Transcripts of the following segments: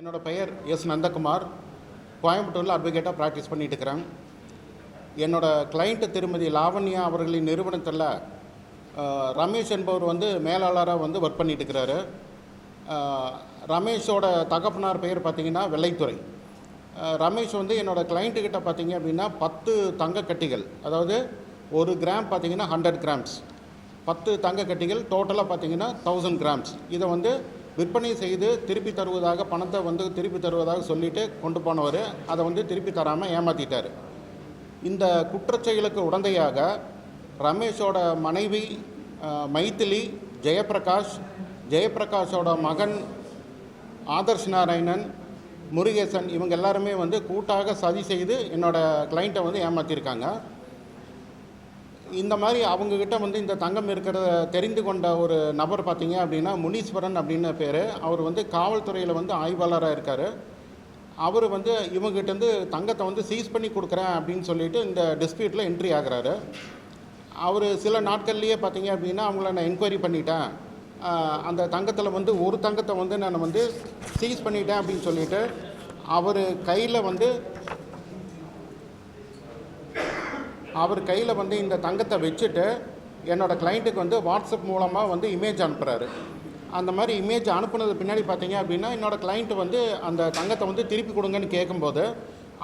என்னோட பெயர் எஸ் நந்தகுமார். கோயம்புத்தூரில் அட்வொகேட்டாக ப்ராக்டிஸ் பண்ணிட்டு இருக்கிறேன். என்னோடய கிளைண்ட்டு திருமதி லாவண்யா அவர்களின் நிறுவனத்தில் ரமேஷ் என்பவர் வந்து மேலாளராக வந்து ஒர்க் பண்ணிட்டு இருக்கிறாரு. ரமேஷோட தகப்பனார் பெயர் பார்த்திங்கன்னா வெள்ளைத்துறை. ரமேஷ் வந்து என்னோடய கிளைண்ட்டுக்கிட்ட பார்த்தீங்க அப்படின்னா பத்து தங்க கட்டிகள் அதாவது ஒரு கிராம் பார்த்தீங்கன்னா ஹண்ட்ரட் கிராம்ஸ் பத்து தங்கக்கட்டிகள் டோட்டலாக பார்த்தீங்கன்னா தௌசண்ட் கிராம்ஸ் இதை வந்து விற்பனை செய்து திருப்பி தருவதாக பணத்தை வந்து திருப்பி தருவதாக சொல்லிவிட்டு கொண்டு போனவர் அதை வந்து திருப்பி தராமல் ஏமாற்றிட்டார் இந்த குற்றச்செயலுக்கு உடந்தையாக ரமேஷோட மனைவி மைத்திலி ஜெயபிரகாஷ் ஜெயப்பிரகாஷ் ஜெயப்பிரகாஷோட மகன் ஆதர்ஷ் நாராயணன் முருகேசன் இவங்க எல்லாருமே வந்து கூட்டாக சதி செய்து என்னோடய கிளைண்ட்டை வந்து ஏமாற்றிருக்காங்க இந்த மாதிரி அவங்கக்கிட்ட வந்து இந்த தங்கம் இருக்கிறத தெரிந்து கொண்ட ஒரு நபர் பார்த்தீங்க அப்படின்னா முனீஸ்வரன் அப்படின்னு பேர். அவர் வந்து காவல்துறையில் வந்து ஆய்வாளராக இருக்கார். அவர் வந்து இவங்ககிட்டேருந்து தங்கத்தை வந்து சீஸ் பண்ணி கொடுக்குறேன் அப்படின்னு சொல்லிட்டு இந்த டிஸ்பியூட்டில் என்ட்ரி ஆகுறாரு. அவர் சில நாட்கள்லேயே பார்த்தீங்க அப்படின்னா அவங்கள நான் என்கொயரி பண்ணிட்டேன். அந்த தங்கத்தில் வந்து ஒரு தங்கத்தை வந்து நான் வந்து சீஸ் பண்ணிட்டேன் அப்படின்னு சொல்லிட்டு அவர் கையில் வந்து அவர் கையில் வந்து இந்த தங்கத்தை வச்சுட்டு என்னோடய கிளைண்ட்டுக்கு வந்து வாட்ஸ்அப் மூலமாக வந்து இமேஜ் அனுப்புகிறாரு அந்த மாதிரி இமேஜ் அனுப்புனது பின்னாடி பார்த்தீங்க அப்படின்னா என்னோடய கிளைண்ட்டு வந்து அந்த தங்கத்தை வந்து திருப்பி கொடுங்கன்னு கேட்கும்போது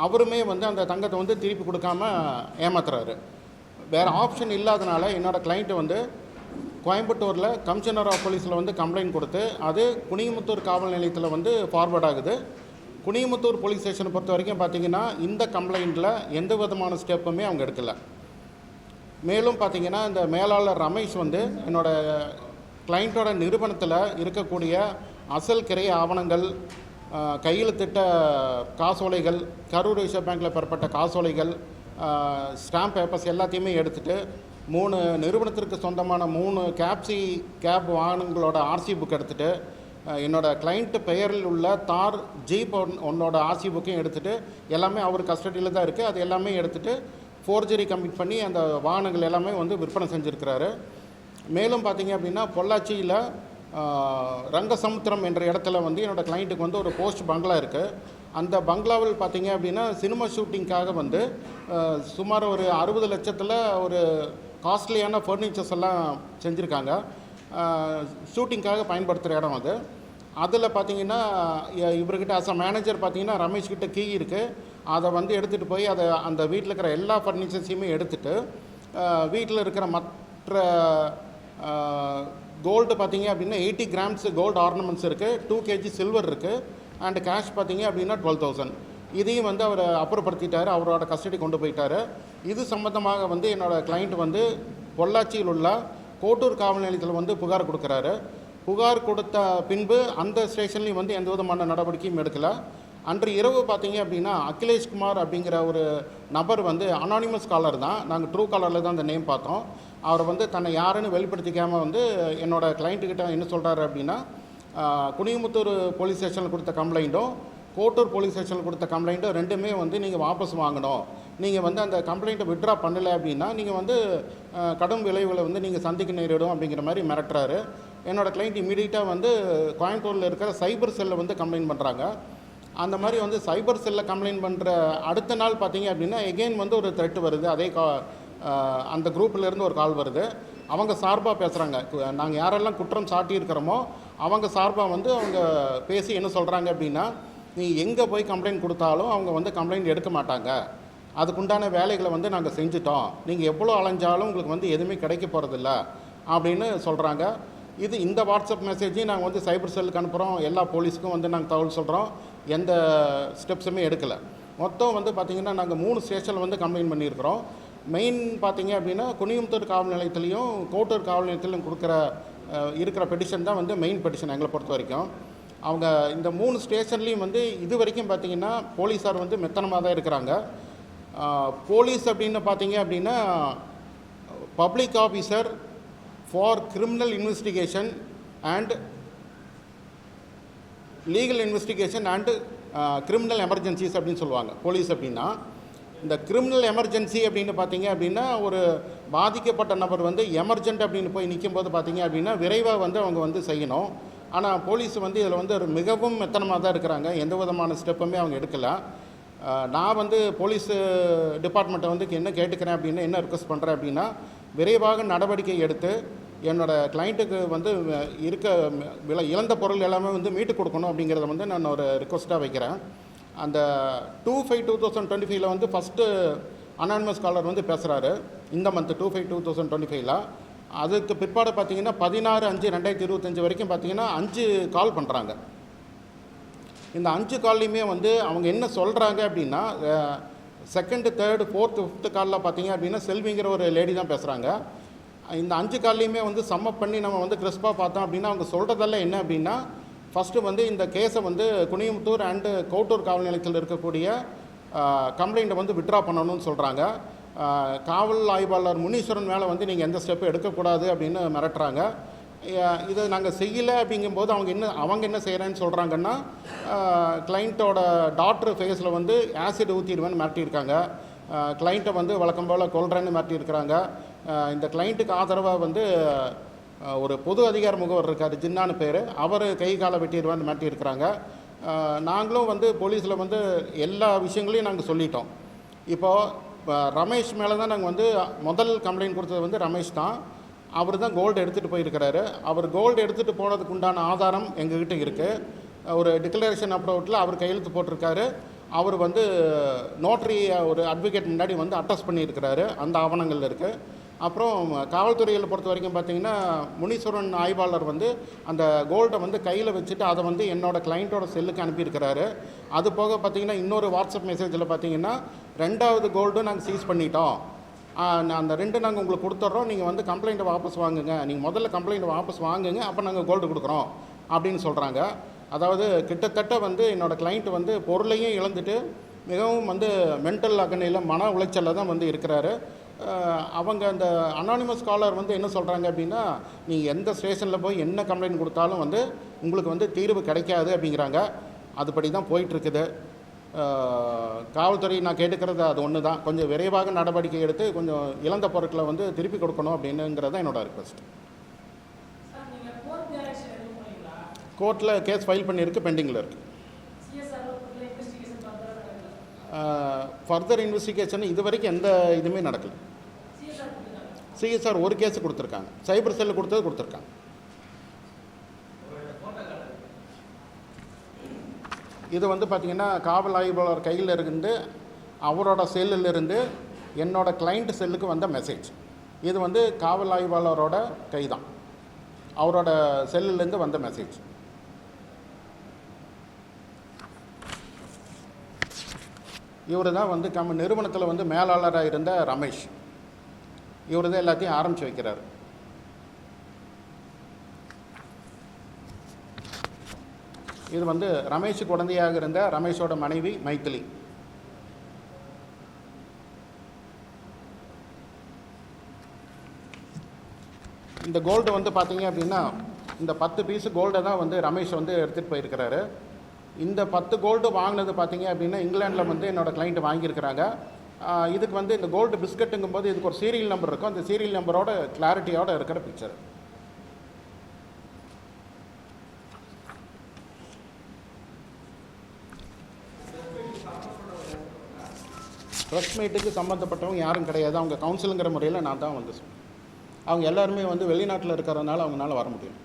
அவருமே வந்து அந்த தங்கத்தை வந்து திருப்பி கொடுக்காம ஏமாத்துறாரு. வேறு ஆப்ஷன் இல்லாதனால என்னோடய கிளைண்ட்டு வந்து கோயம்புத்தூரில் கமிஷனர் ஆஃப் போலீஸில் வந்து கம்ப்ளைண்ட் கொடுத்து அது குனியமுத்தூர் காவல் நிலையத்தில் வந்து ஃபார்வர்ட் ஆகுது. குனியமுத்தூர் போலீஸ் ஸ்டேஷனை பொறுத்த வரைக்கும் பார்த்தீங்கன்னா இந்த கம்ப்ளைண்ட்டில் எந்த விதமான ஸ்டெப்புமே அவங்க எடுக்கலை. மேலும் பார்த்தீங்கன்னா இந்த மேலாளர் ரமேஷ் வந்து என்னோடய கிளைண்ட்டோட நிறுவனத்தில் இருக்கக்கூடிய அசல் கிரை ஆவணங்கள் கையில் திட்ட காசோலைகள் கரூர் ரிசர்வ் பேங்க்கில் பெறப்பட்ட காசோலைகள் ஸ்டாம்ப் பேப்பர்ஸ் எல்லாத்தையுமே எடுத்துகிட்டு மூணு நிறுவனத்திற்கு சொந்தமான மூணு கேப்சி கேப் வாகனங்களோட ஆர்சி புக் எடுத்துகிட்டு என்னோடய என்னோட கிளைண்ட் பெயரில் உள்ள தார் ஜீப் ஒன் ஒன்னோட ஆர்சி புக்கையும் எடுத்துகிட்டு எல்லாமே அவர் கஸ்டடியில் தான் இருக்குது அது எல்லாமே எடுத்துகிட்டு ஃபோர்ஜரி கம்ப்ளீட் பண்ணி அந்த வாகனங்கள் எல்லாமே வந்து விற்பனை செஞ்சுருக்கிறாரு. மேலும் பார்த்தீங்க அப்படின்னா பொள்ளாச்சியில் ரங்கசமுத்திரம் என்ற இடத்துல வந்து என்னோட கிளைண்ட்டுக்கு வந்து ஒரு போஸ்ட் பங்களா இருக்குது அந்த பங்களாவில் பார்த்தீங்க அப்படின்னா சினிமா ஷூட்டிங்க்காக வந்து சுமார் ஒரு அறுபது லட்சத்தில் ஒரு காஸ்ட்லியான ஃபர்னிச்சர்ஸ் எல்லாம் செஞ்சுருக்காங்க. ஷூட்டிங்க்காக பயன்படுத்துகிற இடம் அது. அதில் பார்த்தீங்கன்னா இவர்கிட்ட அஸ் அ மேனேஜர் பார்த்தீங்கன்னா ரமேஷ் கிட்ட கீ இருக்குது அதை வந்து எடுத்துகிட்டு போய் அதை அந்த வீட்டில் இருக்கிற எல்லா ஃபர்னிச்சர்ஸையுமே எடுத்துட்டு வீட்டில் இருக்கிற மற்ற கோல்டு பார்த்தீங்க அப்படின்னா எயிட்டி கிராம்ஸ் கோல்டு ஆர்னமெண்ட்ஸ் இருக்குது டூ கேஜி சில்வர் இருக்குது அண்ட் கேஷ் பார்த்தீங்க அப்படின்னா டுவெல் தௌசண்ட் இதையும் வந்து அவர் அப்புறப்படுத்திட்டார். அவரோட கஸ்டடி கொண்டு போயிட்டார். இது சம்மந்தமாக வந்து என்னோடய கிளைண்ட் வந்து பொள்ளாச்சியில் உள்ள கோட்டூர் காவல் நிலையத்தில் வந்து புகார் கொடுக்குறாரு. புகார் கொடுத்த பின்பு அந்த ஸ்டேஷன்லேயும் வந்து எந்த விதமான நடவடிக்கையும் எடுக்கலை. அன்று இரவு பார்த்தீங்க அப்படின்னா அகிலேஷ் குமார் அப்படிங்கிற ஒரு நபர் வந்து அனானிமஸ் காலர் தான். நாங்கள் ட்ரூ காலரில் தான் அந்த நேம் பார்த்தோம். அவர் வந்து தன்னை யாருன்னு வெளிப்படுத்திக்காமல் வந்து என்னோட கிளைண்ட்டுக்கிட்ட என்ன சொல்கிறாரு அப்படின்னா குனியமுத்தூர் போலீஸ் ஸ்டேஷனில் கொடுத்த கம்ப்ளைண்ட்டும் கோட்டூர் போலீஸ் ஸ்டேஷனில் கொடுத்த கம்ப்ளைண்ட்டும் ரெண்டுமே வந்து நீங்கள் வாபஸ் வாங்கணும். நீங்கள் வந்து அந்த கம்ப்ளைண்ட்டை விட்ரா பண்ணலை அப்படின்னா நீங்கள் வந்து கடும் விளைவுகளை வந்து நீங்கள் சந்திக்க நேரிடும் அப்படிங்கிற மாதிரி மிரட்டுறாரு. என்னோடய கிளைண்ட் இமீடியட்டாக வந்து கோயம்புத்தூரில் இருக்கிற சைபர் செல்லை வந்து கம்ப்ளைண்ட் பண்ணுறாங்க அந்த மாதிரி வந்து சைபர் செல்லில் கம்ப்ளைண்ட் பண்ணுற அடுத்த நாள் பார்த்தீங்க அப்படின்னா எகெயின் வந்து ஒரு த்ரெட் வருது. அதே கா அந்த குரூப்ல இருந்து ஒரு கால் வருது. அவங்க சார்பாக பேசுகிறாங்க நாங்கள் யாரெல்லாம் குற்றம் சாட்டியிருக்கிறோமோ அவங்க சார்பாக வந்து அவங்க பேசி என்ன சொல்கிறாங்க அப்படின்னா நீ எங்கே போய் கம்ப்ளைண்ட் கொடுத்தாலும் அவங்க வந்து கம்ப்ளைண்ட் எடுக்க மாட்டாங்க. அதுக்குண்டான வேலைகளை வந்து நாங்கள் செஞ்சுட்டோம். நீங்கள் எவ்வளோ அலைஞ்சாலும் உங்களுக்கு வந்து எதுவுமே கிடைக்க போகிறதில்ல அப்படின்னு சொல்கிறாங்க இது இந்த வாட்ஸ்அப் மெசேஜையும் நாங்கள் வந்து சைபர் செல்லுக்கு அனுப்புகிறோம் எல்லா போலீஸுக்கும் வந்து நாங்கள் தகவல் சொல்கிறோம் எந்த ஸ்டெப்ஸுமே எடுக்கலை. மொத்தம் வந்து பார்த்திங்கன்னா நாங்கள் மூணு ஸ்டேஷனில் வந்து கம்ப்ளைண்ட் பண்ணியிருக்கிறோம். மெயின் பார்த்தீங்க அப்படின்னா குனியமுத்தூர் காவல் நிலையத்துலேயும் கோட்டூர் காவல் நிலையத்திலையும் கொடுக்குற இருக்கிற பெட்டிஷன் தான் வந்து மெயின் பெட்டிஷன் எங்களை பொறுத்த வரைக்கும். அவங்க இந்த மூணு ஸ்டேஷன்லேயும் வந்து இது வரைக்கும் பார்த்தீங்கன்னா போலீஸார் வந்து மெத்தனமாக தான் இருக்கிறாங்க. போலீஸ் அப்படின்னு பார்த்தீங்க அப்படின்னா public officer for criminal investigation and legal investigation and criminal emergencies அப்படின்னு சொல்லுவாங்க. போலீஸ் அப்படின்னா இந்த கிரிமினல் எமர்ஜென்சி அப்படின்னு பார்த்தீங்க அப்படின்னா ஒரு பாதிக்கப்பட்ட நபர் வந்து எமர்ஜென்ட் அப்படின்னு போய் நிற்கும்போது பார்த்தீங்க அப்படின்னா விரைவாக வந்து அவங்க வந்து செய்யணும். ஆனால் போலீஸ் வந்து இதில் வந்து ஒரு மிகவும் மெத்தனமாக தான் இருக்கிறாங்க. எந்த விதமான ஸ்டெப்புமே அவங்க எடுக்கலை. நான் வந்து போலீஸ் டிபார்ட்மெண்ட்டை வந்து என்ன கேட்டுக்கிறேன் அப்படின்னு என்ன ரிக்வஸ்ட் பண்ணுறேன் அப்படின்னா விரைவாக நடவடிக்கை எடுத்து என்னோட கிளைண்ட்டுக்கு வந்து இருக்க விலை இழந்த பொருள் எல்லாமே வந்து மீட்டு கொடுக்கணும் அப்படிங்கிறத வந்து நான் ஒரு ரிக்வஸ்ட்டாக வைக்கிறேன். அந்த two five two thousand twenty ஃபைவ்ல வந்து ஃபஸ்ட்டு அனானிமஸ் காலர் வந்து பேசுகிறாரு இந்த month two five two thousand twenty ஃபைவ்ல அதுக்கு பிற்பாடு பார்த்தீங்கன்னா பதினாறு அஞ்சு ரெண்டாயிரத்தி இருபத்தஞ்சி வரைக்கும் பார்த்தீங்கன்னா அஞ்சு கால் பண்ணுறாங்க இந்த அஞ்சு கால்லையுமே வந்து அவங்க என்ன சொல்கிறாங்க அப்படின்னா செகண்டு தேர்டு ஃபோர்த்து ஃபிஃப்த்து காலில் பார்த்தீங்க அப்படின்னா செல்விங்கிற ஒரு லேடி தான் பேசுகிறாங்க இந்த அஞ்சு கால்லையுமே வந்து சம்மப் பண்ணி நம்ம வந்து கிறிஸ்பாக பார்த்தோம் அப்படின்னா அவங்க சொல்கிறதெல்லாம் என்ன அப்படின்னா ஃபஸ்ட்டு வந்து இந்த கேஸை வந்து குனியமுத்தூர் அண்டு கோட்டூர் காவல் நிலையத்தில் இருக்கக்கூடிய கம்ப்ளைண்ட்டை வந்து விட்ரா பண்ணணும்னு சொல்கிறாங்க காவல் ஆய்வாளர் முனீஸ்வரன் மேலே வந்து நீங்கள் எந்த ஸ்டெப்பும் எடுக்கக்கூடாது அப்படின்னு மிரட்டுறாங்க. இதை நாங்கள் செய்யலை அப்படிங்கும்போது அவங்க என்ன அவங்க என்ன செய்கிறேன்னு சொல்கிறாங்கன்னா கிளைண்ட்டோட டாக்டர் ஃபேஸில் வந்து ஆசிட் ஊற்றிடுவேன்னு மிரட்டியிருக்காங்க. கிளைண்ட்டை வந்து வழக்கம் போல் கொள்கிறேன்னு மிரட்டியிருக்கிறாங்க. இந்த கிளைண்ட்டுக்கு ஆதரவாக வந்து ஒரு பொது அதிகார முகவர் இருக்கார் ஜின்னான்னு பேர். அவர் கை காலை வெட்டிடுவான்னு மிரட்டியிருக்கிறாங்க. நாங்களும் வந்து போலீஸில் வந்து எல்லா விஷயங்களையும் நாங்கள் சொல்லிட்டோம். இப்போது ரமேஷ் மேலே தான் நாங்கள் வந்து முதல் கம்ப்ளைண்ட் கொடுத்தது வந்து ரமேஷ் தான். அவர் தான் கோல்டு எடுத்துகிட்டு போயிருக்கிறாரு. அவர் கோல்டு எடுத்துகிட்டு போனதுக்கு உண்டான ஆதாரம் எங்ககிட்ட இருக்குது ஒரு டிக்ளரேஷன் அப்ரோட்டில் அவர் கையெழுத்து போட்டிருக்காரு. அவர் வந்து நோட்டரி ஒரு அட்வொகேட் முன்னாடி வந்து அட்டஸ்ட் பண்ணியிருக்கிறாரு. அந்த ஆவணங்கள் இருக்குது அப்புறம் காவல்துறையில் பொறுத்த வரைக்கும் பார்த்தீங்கன்னா முனீஸ்வரன் ஆய்வாளர் வந்து அந்த கோல்டை வந்து கையில் வச்சுட்டு அதை வந்து என்னோடய கிளைண்ட்டோட செல்லுக்கு அனுப்பியிருக்கிறாரு. அது போக பார்த்தீங்கன்னா இன்னொரு வாட்ஸ்அப் மெசேஜில் பார்த்தீங்கன்னா ரெண்டாவது கோல்டும் நாங்கள் சீஸ் பண்ணிட்டோம். நான் அந்த ரெண்டு நாங்கள் உங்களுக்கு கொடுத்துட்றோம். நீங்கள் வந்து கம்ப்ளைண்ட்டை வாபஸ் வாங்குங்க. நீங்கள் முதல்ல கம்ப்ளைண்ட்டை வாபஸ் வாங்குங்க. அப்போ நாங்கள் கோல்டு கொடுக்குறோம். அப்படின்னு சொல்கிறாங்க அதாவது கிட்டத்தட்ட வந்து என்னோடய கிளைண்ட் வந்து பொருளையும் இழந்துட்டு மிகவும் வந்து மென்டல் அகனையில் மன உளைச்சலில் தான் வந்து இருக்கிறாரு. அவங்க அந்த அனானிமஸ் காலர் வந்து என்ன சொல்கிறாங்க அப்படின்னா நீங்கள் எந்த ஸ்டேஷனில் போய் என்ன கம்ப்ளைண்ட் கொடுத்தாலும் வந்து உங்களுக்கு வந்து தீர்வு கிடைக்காது அப்படிங்கிறாங்க. அதுபடி தான் போயிட்டுருக்குது காவல்துறை நான் கேட்டுக்கிறது அது ஒன்று தான் கொஞ்சம் விரைவாக நடவடிக்கை எடுத்து கொஞ்சம் இழந்த பொருட்களை வந்து திருப்பி கொடுக்கணும் அப்படின்னுங்கிறது என்னோட ரிக்வஸ்ட் சார் நீங்க கோர்ட் டைரக்ஷன் எதுவும் பண்ணீங்களா கோர்ட்டில் கேஸ் ஃபைல் பண்ணியிருக்கு பெண்டிங்கில் இருக்குது ஃபர்தர் இன்வெஸ்டிகேஷன் இது வரைக்கும் எந்த இதுவுமே நடக்கல. சிஎஸ்ஆர் ஒரு கேஸ் கொடுத்துருக்காங்க. சைபர் செல்லு கொடுத்தது கொடுத்துருக்காங்க. இது வந்து பார்த்திங்கன்னா காவல் ஆய்வாளர் கையில் இருந்து அவரோட செல்லிலிருந்து என்னோடய என்னோட கிளைண்ட் செல்லுக்கு வந்த மெசேஜ் இது வந்து காவல் ஆய்வாளரோட கை தான் அவரோட செல்லுலேருந்து வந்த மெசேஜ் இவர் தான் வந்து நம்ம நிறுவனத்தில் வந்து மேலாளராக இருந்த ரமேஷ். இவர் தான் எல்லாத்தையும் ஆரம்பித்து வைக்கிறார். இது வந்து ரமேஷ் குழந்தையாக இருந்த ரமேஷோட மனைவி மைத்திலி. இந்த கோல்டு வந்து பார்த்தீங்க அப்படின்னா இந்த பத்து பீஸு கோல்டை தான் வந்து ரமேஷ் வந்து எடுத்துகிட்டு போயிருக்கிறாரு. இந்த பத்து கோல்டு வாங்கினது பார்த்தீங்க அப்படின்னா இங்கிலாண்டில் வந்து என்னோடய கிளைண்ட் வாங்கியிருக்கிறாங்க. இதுக்கு வந்து இந்த கோல்டு பிஸ்கட்டுங்கும் போது இதுக்கு ஒரு சீரியல் நம்பர் இருக்கும். அந்த சீரியல் நம்பரோட கிளாரிட்டியோட இருக்கிற பிக்சர் ப்ரெஸ் மீட்டுக்கு சம்மந்தப்பட்டவங்க யாரும் கிடையாது. அவங்க கவுன்சிலுங்கிற முறையில் நான் தான் வந்து சொன்னேன். அவங்க எல்லாருமே வந்து வெளிநாட்டில் இருக்கிறதுனால அவங்களால வர முடியும்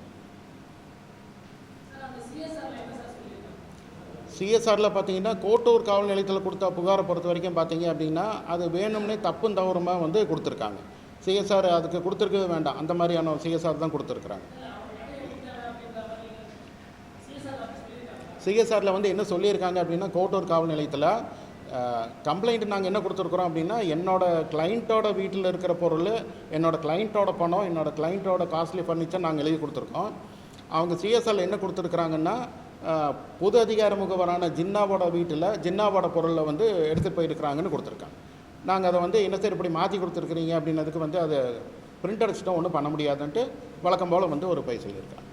சிஎஸ்ஆர்ல பார்த்தீங்கன்னா கோட்டூர் காவல் நிலையத்தில் கொடுத்த புகாரை பொறுத்த வரைக்கும் பார்த்தீங்க அப்படின்னா அது வேணும்னே தப்பும் தவறுமா வந்து கொடுத்துருக்காங்க. சிஎஸ்ஆர் அதுக்கு கொடுத்துருக்கவே வேண்டாம். அந்த மாதிரியான சிஎஸ்ஆர் தான் கொடுத்துருக்குறாங்க. சிஎஸ்ஆரில் வந்து என்ன சொல்லியிருக்காங்க அப்படின்னா கோட்டூர் காவல் நிலையத்தில் கம்ப்ளைண்ட் நாங்கள் என்ன கொடுத்துருக்குறோம் அப்படின்னா என்னோடய கிளைண்ட்டோட வீட்டில் இருக்கிற பொருள் என்னோடய கிளைண்ட்டோட பணம் என்னோடய கிளைண்ட்டோட காஸ்ட்லி ஃபர்னிச்சர் நாங்கள் எழுதி கொடுத்துருக்கோம். அவங்க சிஎஸ்எல் என்ன கொடுத்துருக்குறாங்கன்னா புது பொது அதிகார முகவரான ஜின்னாவோட வீட்டில் ஜின்னாவோட பொருளை வந்து எடுத்துகிட்டு போயிருக்கிறாங்கன்னு கொடுத்துருக்காங்க. நாங்கள் அதை வந்து என்ன சார் இப்படி மாற்றி கொடுத்துருக்குறீங்க அப்படின்னதுக்கு வந்து அதை பிரிண்ட் அடிச்சிட்டோம் ஒன்றும் பண்ண முடியாதுன்ட்டு வழக்கம் போல் வந்து ஒரு பை சொல்லியிருக்காங்க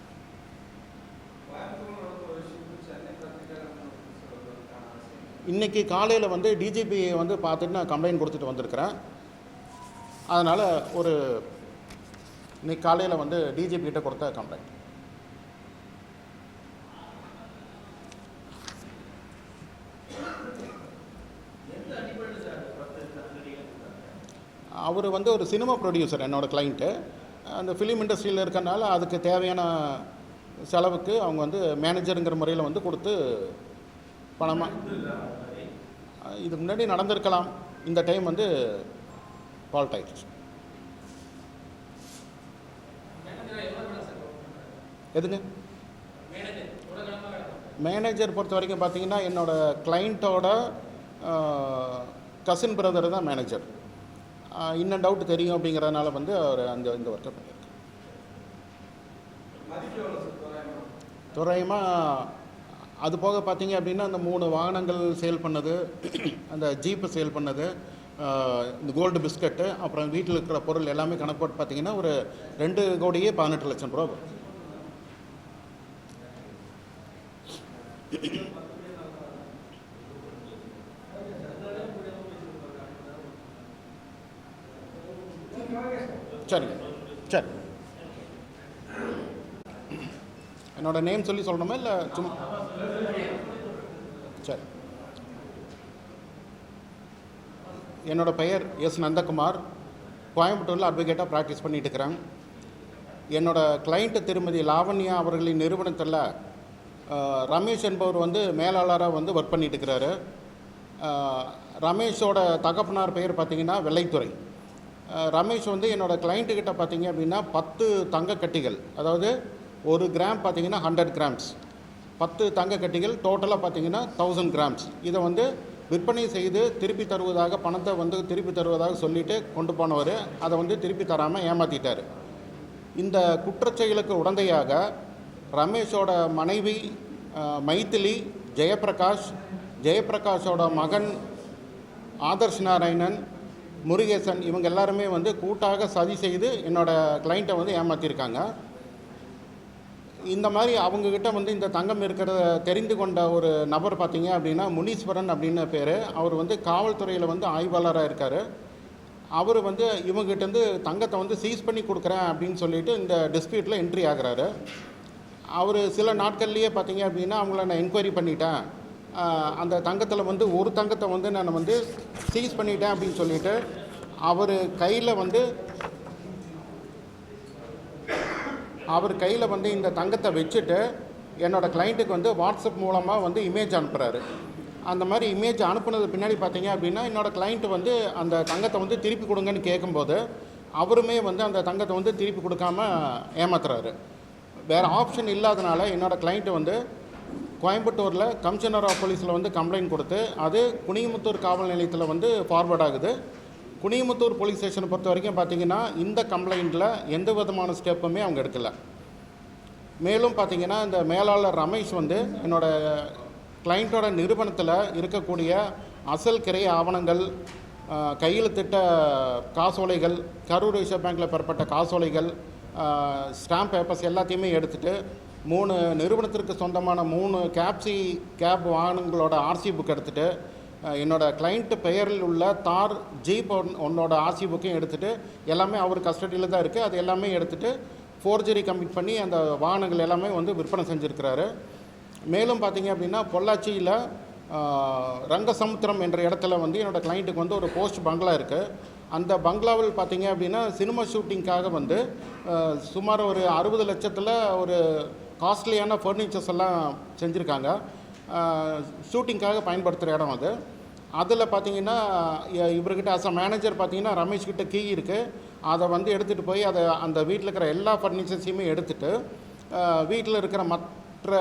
இன்றைக்கி காலையில் வந்து டிஜிபியை வந்து பார்த்துட்டு நான் கம்ப்ளைண்ட் கொடுத்துட்டு வந்திருக்கிறேன். அதனால் ஒரு இன்றைக்கி காலையில் வந்து டிஜிபிகிட்ட கொடுத்த கம்ப்ளைண்ட் அவர் வந்து ஒரு சினிமா ப்ரொடியூசர் என்னோடய கிளைண்ட்டு அந்த ஃபிலிம் இண்டஸ்ட்ரியில் இருக்கனால அதுக்கு தேவையான செலவுக்கு அவங்க வந்து மேனேஜருங்கிற முறையில் வந்து கொடுத்து பணமாக இதுக்கு முன்னாடி நடந்திருக்கலாம். இந்த டைம் வந்து ஃபால்ட் ஆயிடுச்சு. எதுங்க? மேனேஜர் பொறுத்த வரைக்கும் பார்த்தீங்கன்னா என்னோட கிளைண்ட்டோட கசின் பிரதர் தான் மேனேஜர் இன்னும் டவுட் தெரியும் அப்படிங்கிறதுனால வந்து அவர் அந்த இந்த ஒர்க்கை பண்ணியிருக்காரு. தோராயமாக அது போக பார்த்தீங்க அப்படின்னா அந்த மூணு வாகனங்கள் சேல் பண்ணது அந்த ஜீப்பு சேல் பண்ணது இந்த கோல்டு பிஸ்கட்டு அப்புறம் வீட்டில் இருக்கிற பொருள் எல்லாமே கணக்கு போட்டு பார்த்தீங்கன்னா ஒரு ரெண்டு கோடியே பதினெட்டு லட்சம் ரூபா சரிங்க. சரி. என்னோட நேம் சொல்லி சொல்லணுமா இல்லை சும்மா சரி. என்னோட பெயர் எஸ் நந்தகுமார். கோயம்புத்தூரில் அட்வொகேட்டாக ப்ராக்டிஸ் பண்ணிட்டு இருக்கிறேன். என்னோடய கிளைண்ட்டு திருமதி லாவண்யா அவர்களின் நிறுவனத்தில் ரமேஷ் என்பவர் வந்து மேலாளராக வந்து ஒர்க் பண்ணிட்டு இருக்கிறாரு. ரமேஷோட தகப்பனார் பெயர் பார்த்திங்கன்னா வெள்ளைத்துறை. ரமேஷ் வந்து என்னோடய கிளைண்ட்டுக்கிட்ட பார்த்திங்க பார்த்தீங்க அப்படின்னா பத்து தங்க கட்டிகள் அதாவது ஒரு கிராம் பார்த்திங்கன்னா ஹண்ட்ரட் கிராம்ஸ் பத்து தங்க கட்டிகள் டோட்டலாக பார்த்தீங்கன்னா தௌசண்ட் கிராம்ஸ் இதை வந்து விற்பனை செய்து திருப்பி தருவதாக பணத்தை வந்து திருப்பி தருவதாக சொல்லிட்டு கொண்டு போனவர் அதை வந்து திருப்பி தராமல் ஏமாற்றிட்டார் இந்த குற்றச்செயலுக்கு உடந்தையாக ரமேஷோட மனைவி மைத்திலி ஜெயபிரகாஷ் ஜெயப்பிரகாஷ் ஜெயப்பிரகாஷோட மகன் ஆதர்ஷ் நாராயணன் முருகேசன் இவங்க எல்லாருமே வந்து கூட்டாக சதி செய்து என்னோடய கிளைண்ட்டை வந்து ஏமாற்றிருக்காங்க இந்த மாதிரி அவங்கக்கிட்ட வந்து இந்த தங்கம் இருக்கிறத தெரிந்து கொண்ட ஒரு நபர் பார்த்தீங்க அப்படின்னா முனீஸ்வரன் அப்படின்னு பேர். அவர் வந்து காவல்துறையில் வந்து ஆய்வாளராக இருக்கார். அவர் வந்து இவங்ககிட்டேருந்து தங்கத்தை வந்து சீஸ் பண்ணி கொடுக்குறேன் அப்படின்னு சொல்லிட்டு இந்த டிஸ்பியூட்டில் என்ட்ரி ஆகிறாரு. அவர் சில நாட்கள்லேயே பார்த்தீங்க அப்படின்னா அவங்கள நான் என்கொயரி பண்ணிட்டேன். அந்த தங்கத்தில் வந்து ஒரு தங்கத்தை வந்து நான் வந்து சீஸ் பண்ணிட்டேன் அப்படின்னு சொல்லிட்டு அவர் கையில் வந்து அவர் கையில் வந்து இந்த தங்கத்தை வச்சுட்டு என்னோடய கிளைண்ட்டுக்கு வந்து வாட்ஸ்அப் மூலமாக வந்து இமேஜ் அனுப்புகிறாரு அந்த மாதிரி இமேஜ் அனுப்புனது பின்னாடி பார்த்தீங்க அப்படின்னா என்னோட கிளைண்ட்டு வந்து அந்த தங்கத்தை வந்து திருப்பி கொடுங்கன்னு கேட்கும்போது அவருமே வந்து அந்த தங்கத்தை வந்து திருப்பி கொடுக்காம ஏமாத்துறாரு. வேறு ஆப்ஷன் இல்லாதனால என்னோடய கிளைண்ட் வந்து கோயம்புத்தூரில் கமிஷனர் ஆஃப் போலீஸில் வந்து கம்ப்ளைண்ட் கொடுத்து அது குனியமுத்தூர் காவல் நிலையத்தில் வந்து ஃபார்வர்ட் ஆகுது. குனியமுத்தூர் போலீஸ் ஸ்டேஷனை பொறுத்த வரைக்கும் பார்த்தீங்கன்னா இந்த கம்ப்ளைண்ட்டில் எந்த விதமான ஸ்டெப்புமே அவங்க எடுக்கலை. மேலும் பார்த்தீங்கன்னா இந்த மேலாளர் ரமேஷ் வந்து என்னோட கிளைண்ட்டோட நிறுவனத்தில் இருக்கக்கூடிய அசல் கிரை ஆவணங்கள் கையெழுத்திட்ட காசோலைகள் கரூர் ரிசர்வ் பேங்க்கில் பெறப்பட்ட காசோலைகள் ஸ்டாம்ப் பேப்பர்ஸ் எல்லாத்தையுமே எடுத்துகிட்டு மூணு நிறுவனத்திற்கு சொந்தமான மூணு கேப்சி கேப் வாகனங்களோட ஆர்சி புக் எடுத்துகிட்டு என்னோடய கிளைண்ட்டு பெயரில் உள்ள தார் ஜீப் ஒன் உன்னோட ஆர்சி புக்கையும் எடுத்துகிட்டு எல்லாமே அவர் கஸ்டடியில் தான் இருக்குது அது எல்லாமே எடுத்துகிட்டு ஃபோர்ஜரி கம்ப்ளீட் பண்ணி அந்த வாகனங்கள் எல்லாமே வந்து விற்பனை செஞ்சுருக்கிறாரு. மேலும் பார்த்தீங்க அப்படின்னா பொள்ளாச்சியில் ரங்கசமுத்திரம் என்ற இடத்துல வந்து என்னோடய கிளைண்ட்டுக்கு வந்து ஒரு போஸ்ட் பங்களா இருக்குது அந்த பங்களாவில் பார்த்தீங்க அப்படின்னா சினிமா ஷூட்டிங்க்காக வந்து சுமார் ஒரு அறுபது லட்சத்தில் ஒரு காஸ்ட்லியான ஃபர்னிச்சர்ஸ் எல்லாம் செஞ்சுருக்காங்க. ஷூட்டிங்காக பயன்படுத்துகிற இடம் அது. அதில் பார்த்தீங்கன்னா இவர்கிட்ட அஸ் அ மேனேஜர் பார்த்தீங்கன்னா ரமேஷ்கிட்ட கீ இருக்குது அதை வந்து எடுத்துகிட்டு போய் அதை அந்த வீட்டில் இருக்கிற எல்லா ஃபர்னிச்சர்ஸையுமே எடுத்துட்டு வீட்டில் இருக்கிற மற்ற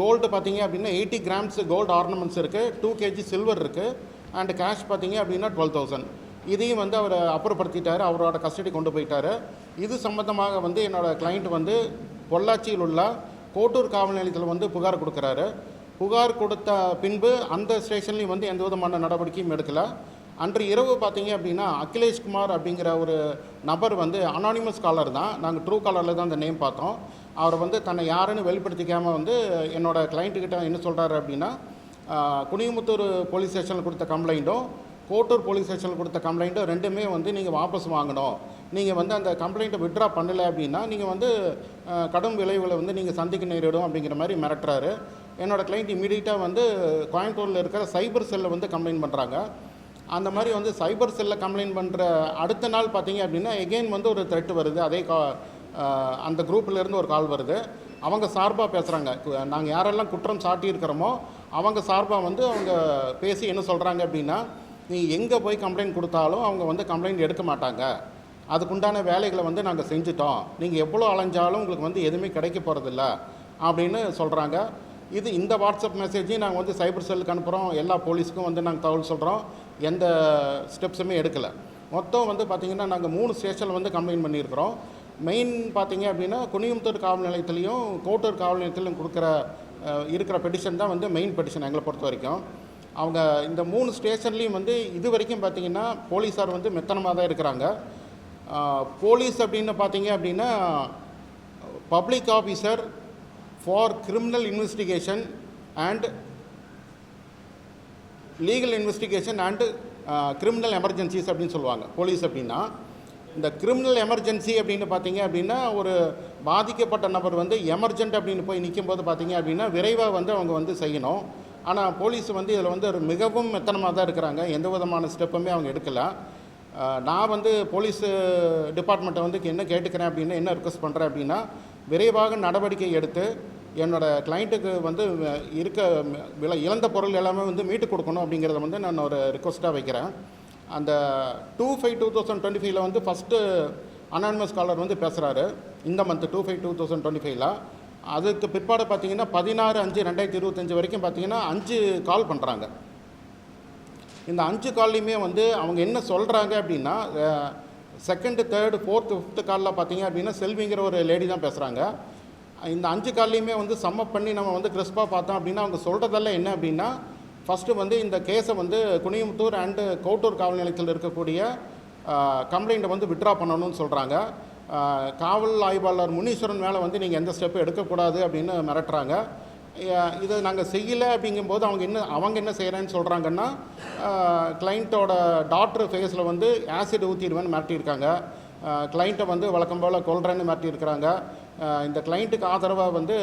கோல்டு பார்த்தீங்க அப்படின்னா எயிட்டி கிராம்ஸ் கோல்டு ஆர்னமெண்ட்ஸ் இருக்குது டூ கேஜி சில்வர் இருக்குது அண்ட் கேஷ் பார்த்தீங்க அப்படின்னா டுவெல் தௌசண்ட் இதையும் வந்து அவர் அப்புறப்படுத்திட்டார். அவரோட கஸ்டடி கொண்டு போயிட்டார். இது சம்மந்தமாக வந்து என்னோடய கிளைண்ட் வந்து பொள்ளாச்சியில் உள்ள கோட்டூர் காவல் நிலையத்தில் வந்து புகார் கொடுக்குறாரு. புகார் கொடுத்த பின்பு அந்த ஸ்டேஷன்லேயும் வந்து எந்த விதமான நடவடிக்கையும் எடுக்கலை. அன்று இரவு பார்த்தீங்க அப்படின்னா அகிலேஷ்குமார் அப்படிங்கிற ஒரு நபர் வந்து அனானிமஸ் காலர் தான். நாங்கள் ட்ரூ காலரில் தான் அந்த நேம் பார்த்தோம். அவர் வந்து தன்னை யாருன்னு வெளிப்படுத்திக்காமல் வந்து என்னோடய கிளைண்ட்டுக்கிட்ட என்ன சொல்கிறாரு அப்படின்னா குனியமுத்தூர் போலீஸ் ஸ்டேஷனில் கொடுத்த கம்ப்ளைண்ட்டும் கோட்டூர் போலீஸ் ஸ்டேஷனில் கொடுத்த கம்ப்ளைண்ட்டும் ரெண்டுமே வந்து நீங்கள் வாபஸ் வாங்கணும். நீங்கள் வந்து அந்த கம்ப்ளைண்ட்டை விட்ரா பண்ணலை அப்படின்னா நீங்கள் வந்து கடும் விளைவுகளை வந்து நீங்கள் சந்திக்க நேரிடும் அப்படிங்கிற மாதிரி மிரட்டுறாரு. என்னோடய கிளைண்ட் இமீடியட்டாக வந்து கோயம்புத்தூரில் இருக்கிற சைபர் செல்லில் வந்து கம்ப்ளைண்ட் பண்ணுறாங்க அந்த மாதிரி வந்து சைபர் செல்லில் கம்ப்ளைண்ட் பண்ணுற அடுத்த நாள் பார்த்தீங்க அப்படின்னா எகெயின் வந்து ஒரு த்ரெட் வருது. அதே கா அந்த குரூப்ல இருந்து ஒரு கால் வருது. அவங்க சார்பாக பேசுகிறாங்க நாங்கள் யாரெல்லாம் குற்றம் சாட்டியிருக்கிறோமோ அவங்க சார்பாக வந்து அவங்க பேசி என்ன சொல்கிறாங்க அப்படின்னா நீ எங்கே போய் கம்ப்ளைண்ட் கொடுத்தாலும் அவங்க வந்து கம்ப்ளைண்ட் எடுக்க மாட்டாங்க. அதுக்குண்டான வேலைகளை வந்து நாங்கள் செஞ்சுட்டோம். நீங்கள் எவ்வளோ அலைஞ்சாலும் உங்களுக்கு வந்து எதுவுமே கிடைக்க போகிறதில்ல அப்படின்னு சொல்கிறாங்க இது இந்த வாட்ஸ்அப் மெசேஜையும் நாங்கள் வந்து சைபர் செல்லுக்கு அனுப்புகிறோம் எல்லா போலீஸுக்கும் வந்து நாங்கள் தகவல் சொல்கிறோம் எந்த ஸ்டெப்ஸுமே எடுக்கலை. மொத்தம் வந்து பார்த்திங்கன்னா நாங்கள் மூணு ஸ்டேஷனில் வந்து கம்ப்ளைண்ட் பண்ணியிருக்கிறோம். மெயின் பார்த்தீங்க அப்படின்னா குனியமுத்தூர் காவல் நிலையத்திலையும் கோட்டூர் காவல் நிலையத்திலையும் கொடுக்குற இருக்கிற பெட்டிஷன் தான் வந்து மெயின் பெட்டிஷன் எங்களை பொறுத்த வரைக்கும். அவங்க இந்த மூணு ஸ்டேஷன்லேயும் வந்து இது வரைக்கும் பார்த்தீங்கன்னா போலீஸார் வந்து மெத்தனமாக தான் இருக்கிறாங்க. போலீஸ் அப்படின்னு பார்த்தீங்க அப்படின்னா public officer for criminal investigation and legal investigation and criminal emergencies அப்படின்னு சொல்லுவாங்க போலீஸ் அப்படின்னா. இந்த கிரிமினல் எமர்ஜென்சி அப்படின்னு பார்த்தீங்க அப்படின்னா ஒரு பாதிக்கப்பட்ட நபர் வந்து எமர்ஜென்ட் அப்படின்னு போய் நிற்கும்போது பார்த்தீங்க அப்படின்னா விரைவாக வந்து அவங்க வந்து செய்யணும். ஆனால் போலீஸ் வந்து இதில் வந்து ஒரு மிகவும் மெத்தனமாக தான் இருக்கிறாங்க. எந்த விதமான ஸ்டெப்புமே அவங்க எடுக்கலை. நான் வந்து போலீஸ் டிபார்ட்மெண்ட்டை வந்து என்ன கேட்டுக்கிறேன் அப்படின்னா என்ன ரிக்வஸ்ட் பண்ணுறேன் அப்படின்னா விரைவாக நடவடிக்கை எடுத்து என்னோடய கிளைண்ட்டுக்கு வந்து இருக்க விலை இழந்த பொருள் எல்லாமே வந்து மீட்டு கொடுக்கணும் அப்படிங்கிறத வந்து நான் ஒரு ரிக்வஸ்ட்டாக வைக்கிறேன். அந்த two five two thousand twenty ஃபைவ்ல வந்து ஃபஸ்ட்டு அனானிமஸ் காலர் வந்து பேசுகிறாரு இந்த month two five two thousand twenty ஃபைவ்ல அதுக்கு பிற்பாடு பார்த்தீங்கன்னா பதினாறு அஞ்சு ரெண்டாயிரத்தி இருபத்தஞ்சி வரைக்கும் பார்த்தீங்கன்னா அஞ்சு கால் பண்ணுறாங்க இந்த அஞ்சு கால்லையுமே வந்து அவங்க என்ன சொல்கிறாங்க அப்படின்னா செகண்டு தேர்டு ஃபோர்த்து ஃபிஃப்த்து காலில் பார்த்தீங்க அப்படின்னா செல்விங்கிற ஒரு லேடி தான் பேசுகிறாங்க இந்த அஞ்சு கால்லையுமே வந்து சம்மப் பண்ணி நம்ம வந்து கிறிஸ்பாக பார்த்தோம் அப்படின்னா அவங்க சொல்கிறதெல்லாம் என்ன அப்படின்னா ஃபஸ்ட்டு வந்து இந்த கேஸை வந்து குனியமுத்தூர் அண்டு கோட்டூர் காவல் நிலையத்தில் இருக்கக்கூடிய கம்ப்ளைண்ட்டை வந்து விட்ரா பண்ணணும்னு சொல்கிறாங்க காவல் ஆய்வாளர் முனீஸ்வரன் மேலே வந்து நீங்கள் எந்த ஸ்டெப்பும் எடுக்கக்கூடாது அப்படின்னு மிரட்டுறாங்க. இதை நாங்கள் செய்யலை அப்படிங்கும்போது அவங்க என்ன அவங்க என்ன செய்கிறேன்னு சொல்கிறாங்கன்னா கிளைண்ட்டோட டாக்டர் ஃபேஸில் வந்து ஆசிட் ஊற்றிடுவேன்னு மாட்டியிருக்காங்க கிளைண்ட்டை வந்து வழக்கம் போல் கொள்கிறேன்னு மாட்டியிருக்கிறாங்க இந்த கிளைண்ட்டுக்கு ஆதரவாக வந்து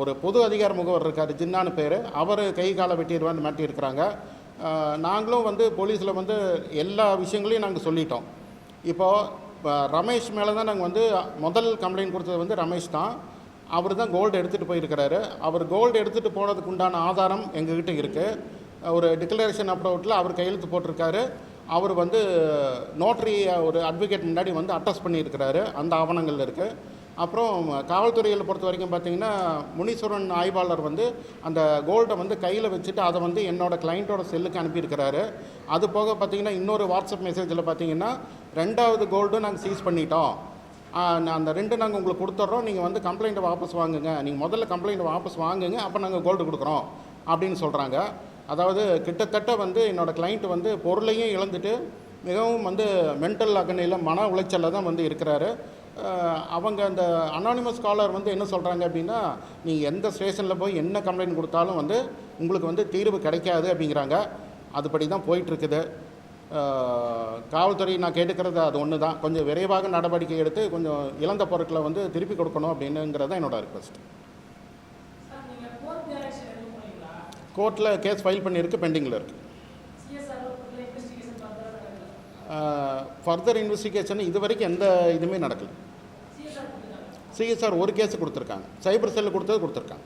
ஒரு பொது அதிகார முகவர் இருக்கார் ஜின்னான்னு பேர். அவர் கை காலை வெட்டிடுவான்னு மாட்டியிருக்கிறாங்க நாங்களும் வந்து போலீஸில் வந்து எல்லா விஷயங்களையும் நாங்கள் சொல்லிட்டோம். இப்போது ரமேஷ் மேலே தான் நாங்கள் வந்து முதல் கம்ப்ளைண்ட் கொடுத்தது வந்து ரமேஷ் தான். அவர் தான் கோல்டு எடுத்துகிட்டு போயிருக்கிறாரு. அவர் கோல்டு எடுத்துகிட்டு போனதுக்கு உண்டான ஆதாரம் எங்ககிட்ட இருக்குது ஒரு டிக்ளரேஷன் அப்ரோட்டில் அவர் கையெழுத்து போட்டிருக்காரு. அவர் வந்து நோட்டரி ஒரு அட்வொகேட் முன்னாடி வந்து அட்டஸ்ட் பண்ணியிருக்கிறாரு. அந்த ஆவணங்கள் இருக்குது அப்புறம் காவல்துறையில் பொறுத்த வரைக்கும் பார்த்தீங்கன்னா முனீஸ்வரன் ஆய்வாளர் வந்து அந்த கோல்டை வந்து கையில் வச்சுட்டு அதை வந்து என்னோடய கிளைண்ட்டோட செல்லுக்கு அனுப்பியிருக்கிறாரு. அது போக பார்த்தீங்கன்னா இன்னொரு வாட்ஸ்அப் மெசேஜில் பார்த்தீங்கன்னா ரெண்டாவது கோல்டும் நாங்கள் சீஸ் பண்ணிட்டோம். அந்த ரெண்டு நாங்கள் உங்களுக்கு கொடுத்துட்றோம் நீங்கள் வந்து கம்ப்ளைண்ட்டை வாபஸ் வாங்குங்க. நீங்கள் முதல்ல கம்ப்ளைண்ட்டை வாபஸ் வாங்குங்க. அப்போ நாங்கள் கோல்டு கொடுக்குறோம். அப்படின்னு சொல்கிறாங்க அதாவது கிட்டத்தட்ட வந்து என்னோடய கிளைண்ட் வந்து பொருளையும் இழந்துட்டு மிகவும் வந்து மென்டல் அகனையில் மன உளைச்சலில் தான் வந்து இருக்கிறாரு. அவங்க அந்த அனானிமஸ் காலர் வந்து என்ன சொல்கிறாங்க அப்படின்னா நீங்கள் எந்த ஸ்டேஷனில் போய் என்ன கம்ப்ளைண்ட் கொடுத்தாலும் வந்து உங்களுக்கு வந்து தீர்வு கிடைக்காது அப்படிங்கிறாங்க. அதுபடி தான் போயிட்டுருக்குது காவல்துறை நான் கேட்டுக்கிறது அது ஒன்று தான். கொஞ்சம் விரைவாக நடவடிக்கை எடுத்து கொஞ்சம் இழந்த பொருட்களை வந்து திருப்பி கொடுக்கணும் அப்படின்னுங்கிறது தான் என்னோட ரிக்வஸ்ட் கோர்ட்டில் கேஸ் ஃபைல் பண்ணியிருக்கு பெண்டிங்கில் இருக்குது ஃபர்தர் இன்வெஸ்டிகேஷன் இது வரைக்கும் எந்த இதுவுமே நடக்கல. சிஎஸ்ஆர் ஒரு கேஸ் கொடுத்துருக்காங்க. சைபர் செல்லு கொடுத்தது கொடுத்துருக்காங்க.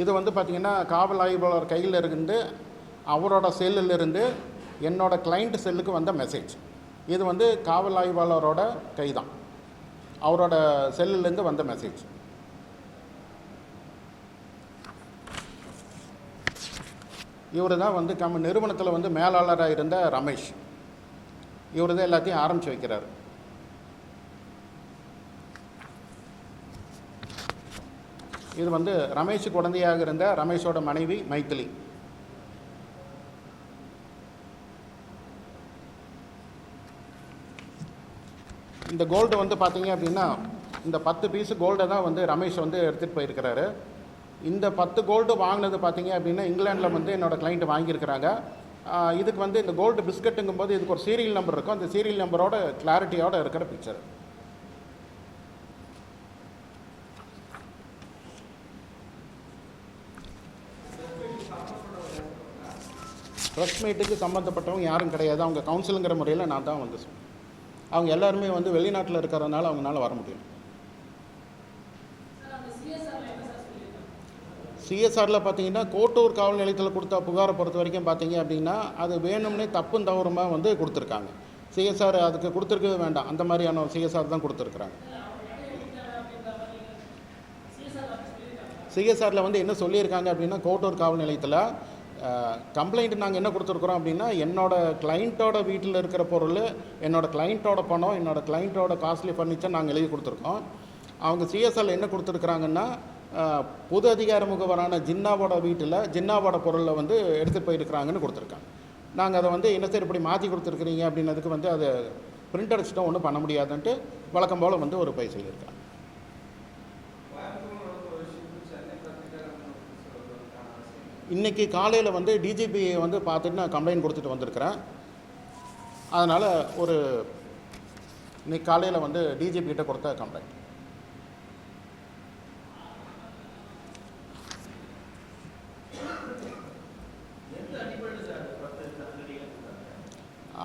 இது வந்து பார்த்திங்கன்னா காவல் ஆய்வாளர் கையில் இருந்து அவரோட செல்லிலிருந்து என்னோடய கிளைண்ட் செல்லுக்கு வந்த மெசேஜ் இது வந்து காவல் ஆய்வாளரோட கை தான் அவரோட செல்லுலேருந்து வந்த மெசேஜ் இவர் தான் வந்து கம் நிறுவனத்தில் வந்து மேலாளராக இருந்த ரமேஷ். இவர் தான் எல்லாத்தையும் ஆரம்பித்து வைக்கிறார். இது வந்து ரமேஷ் குழந்தையாக இருந்த ரமேஷோட மனைவி மைத்திலி. இந்த கோல்டு வந்து பார்த்தீங்க அப்படின்னா இந்த பத்து பீஸு கோல்டை தான் வந்து ரமேஷ் வந்து எடுத்துகிட்டு போயிருக்கிறாரு. இந்த பத்து கோல்டு வாங்கினது பார்த்தீங்க அப்படின்னா இங்கிலாண்டில் வந்து என்னோடய கிளைண்ட் வாங்கியிருக்கிறாங்க. இதுக்கு வந்து இந்த கோல்டு பிஸ்கட்டுங்கும் போது இதுக்கு ஒரு சீரியல் நம்பர் இருக்கும். அந்த சீரியல் நம்பரோட கிளாரிட்டியோட இருக்கிற பிக்சர் ப்ரெஸ் மீட்டுக்கு சம்மந்தப்பட்டவங்க யாரும் கிடையாது. அவங்க கவுன்சிலுங்கிற முறையில் நான் தான் வந்து சொன்னேன். அவங்க எல்லாருமே வந்து வெளிநாட்டில் இருக்கிறதுனால அவங்களால வர முடியும் சிஎஸ்ஆரில் பார்த்தீங்கன்னா கோட்டூர் காவல் நிலையத்தில் கொடுத்த புகாரை பொறுத்த வரைக்கும் பார்த்தீங்க அப்படின்னா அது வேணும்னே தப்பும் தவறுமாக வந்து கொடுத்துருக்காங்க. சிஎஸ்ஆர் அதுக்கு கொடுத்துருக்கவே வேண்டாம். அந்த மாதிரியான சிஎஸ்ஆர் தான் கொடுத்துருக்குறாங்க. சிஎஸ்ஆரில் வந்து என்ன சொல்லியிருக்காங்க அப்படின்னா கோட்டூர் காவல் நிலையத்தில் கம்ப்ளைண்ட் நாங்கள் என்ன கொடுத்துருக்குறோம் அப்படின்னா என்னோடய கிளைண்ட்டோட வீட்டில் இருக்கிற பொருள் என்னோடய கிளைண்ட்டோட பணம் என்னோடய கிளைண்ட்டோட காஸ்ட்லி ஃபர்னிச்சர் நாங்கள் எழுதி கொடுத்துருக்கோம். அவங்க சிஎஸ்எல் என்ன கொடுத்துருக்குறாங்கன்னா புது பொது அதிகார முகவரான ஜின்னாவோட வீட்டில் ஜின்னாவோட பொருளை வந்து எடுத்துகிட்டு போயிருக்கிறாங்கன்னு கொடுத்துருக்காங்க. நாங்கள் அதை வந்து என்ன சார் இப்படி மாற்றி கொடுத்துருக்குறீங்க அப்படின்னதுக்கு வந்து அதை பிரிண்ட் அடிச்சிட்டோம் ஒன்றும் பண்ண முடியாதுன்ட்டு வழக்கம் போல் வந்து ஒரு பை சொல்லியிருக்காங்க. இன்றைக்கி காலையில் வந்து டிஜிபியை வந்து பார்த்துட்டு நான் கம்ப்ளைண்ட் கொடுத்துட்டு வந்திருக்கிறேன். அதனால் ஒரு இன்னைக்கு காலையில் வந்து டிஜிபி கிட்ட கொடுத்த கம்ப்ளைண்ட்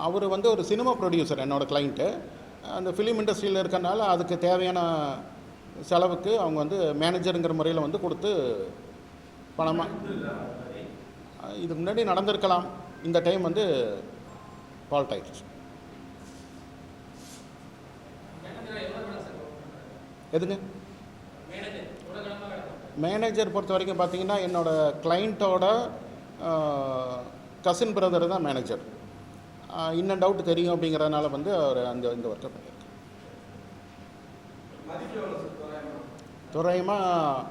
அவர் வந்து ஒரு சினிமா ப்ரொடியூசர் என்னோடய கிளைண்ட்டு அந்த ஃபிலிம் இண்டஸ்ட்ரியில் இருக்கறனால அதுக்கு தேவையான செலவுக்கு அவங்க வந்து மேனேஜருங்கிற முறையில் வந்து கொடுத்து பணமாக இதுக்கு முன்னாடி நடந்திருக்கலாம். இந்த டைம் வந்து ஃபால்ட் ஆயிடுச்சு. எதுங்க? மேனேஜர் பொறுத்த வரைக்கும் பார்த்தீங்கன்னா என்னோட கிளைண்ட்டோட கசின் பிரதர் தான் மேனேஜர் இன்னும் டவுட் தெரியும் அப்படிங்கிறதுனால வந்து அவர் அந்த இந்த ஒர்க்கை பண்ணியிருக்காரு. துறையமாக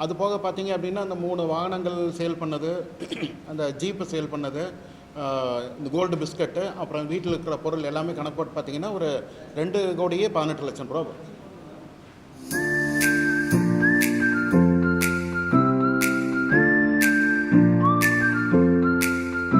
அது போக பார்த்தீங்க அப்படின்னா அந்த மூணு வாகனங்கள் சேல் பண்ணது அந்த ஜீப்பு சேல் பண்ணது இந்த கோல்டு பிஸ்கட்டு அப்புறம் வீட்டில் இருக்கிற பொருள் எல்லாமே கணக்கு போட்டு பார்த்தீங்கன்னா ஒரு ரெண்டு கோடியே பதினெட்டு லட்சம் ரூபா